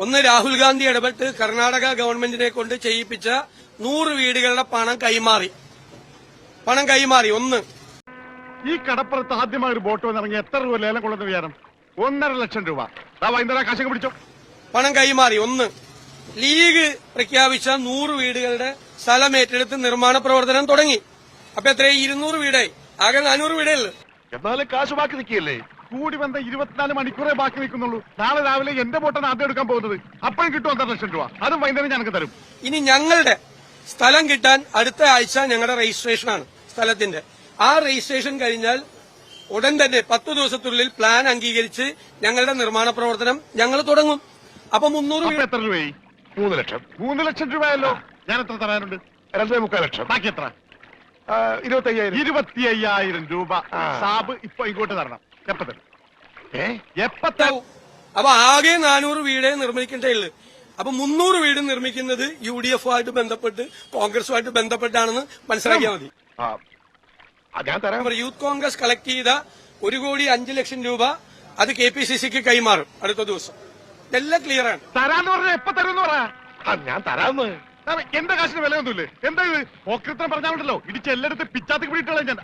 ഒന്ന് രാഹുൽ ഗാന്ധി ഇടപെട്ട് കർണാടക ഗവൺമെന്റിനെ കൊണ്ട് ചെയ്യിപ്പിച്ച നൂറ് വീടുകളുടെ പണം കൈമാറി. പണം കൈമാറി. ഒന്ന്. ഈ കടപ്പുറത്ത് ആദ്യമായി ഒരു ബോട്ട് വന്നിറങ്ങി എത്ര രൂപ ലേലം കൊള്ളുന്ന വിചാരം? ഒന്നര ലക്ഷം രൂപ. വൈകുന്നേരം കാശൊക്കെ പിടിച്ചോ. പണം കൈമാറി. ഒന്ന്. ലീഗ് പ്രഖ്യാപിച്ച നൂറ് വീടുകളുടെ സ്ഥലം ഏറ്റെടുത്ത് നിർമ്മാണ പ്രവർത്തനം തുടങ്ങി. അപ്പൊ എത്രയും ഇരുന്നൂറ് വീടായി. ആകെ നാനൂറ് വീടേ ഉള്ളു. എന്നാലും കാശ് ബാക്കി നിൽക്കിയല്ലേ കൂടി വന്ന ഇരുപത്തിനാല് മണിക്കൂറേ ബാക്കി നിൽക്കുന്നുള്ളൂ. നാളെ രാവിലെ എന്റെ ബോട്ടാണ് ആദ്യം എടുക്കാൻ പോകുന്നത്. അപ്പോഴും കിട്ടും ഒന്നര ലക്ഷം രൂപ. അതും വൈകുന്നേരം ഞങ്ങൾക്ക് തരും. ഇനി ഞങ്ങളുടെ സ്ഥലം കിട്ടാൻ അടുത്ത ആഴ്ച ഞങ്ങളുടെ രജിസ്ട്രേഷനാണ് സ്ഥലത്തിന്റെ. ആ രജിസ്ട്രേഷൻ കഴിഞ്ഞാൽ ഉടൻ തന്നെ പത്ത് ദിവസത്തിനുള്ളിൽ പ്ലാൻ അംഗീകരിച്ച് ഞങ്ങളുടെ നിർമ്മാണ പ്രവർത്തനം ഞങ്ങൾ തുടങ്ങും. അപ്പൊ മുന്നൂറ് എത്ര രൂപയായി? മൂന്ന് ലക്ഷം. മൂന്ന് ലക്ഷം രൂപയല്ലോ. ഞാൻ എത്ര തരാനുണ്ട്? രണ്ടേ മുക്കാൽ ലക്ഷം. ബാക്കി എത്ര? ഇരുപത്തി അയ്യായിരം ഇരുപത്തി അയ്യായിരം രൂപ. സാബ് ഇപ്പൊ ഇങ്ങോട്ട് തരണം. എപ്പ തരും ഏ? എപ്പ തരും അപ്പൊ ആകെ നാനൂറ് വീടേ നിർമ്മിക്കേണ്ടേ ഉള്ളു. അപ്പൊ മുന്നൂറ് വീട് നിർമ്മിക്കുന്നത് യു ഡി എഫുമായിട്ട് ബന്ധപ്പെട്ട് കോൺഗ്രസുമായിട്ട് ബന്ധപ്പെട്ടാണെന്ന് മനസ്സിലാക്കിയാൽ മതി. യൂത്ത് കോൺഗ്രസ് കളക്ട് ചെയ്ത ഒരു കോടി അഞ്ച് ലക്ഷം രൂപ അത് കെ പി സി സിക്ക് കൈമാറും അടുത്ത ദിവസം. ഇതെല്ലാം ക്ലിയർ ആണ്. തരാന്ന് പറഞ്ഞ എപ്പൊ തരും പറയാ ഞാൻ തരാന്ന്. എന്റെ കാശിന് വിലയൊന്നുമില്ലേ എന്താ ഇത്? ഓക്രിത്രം പറഞ്ഞാലുണ്ടല്ലോ ഇടിച്ച് എല്ലായിടത്തും പിച്ചാത്തി പിടിയിട്ടുള്ള ഞാൻ.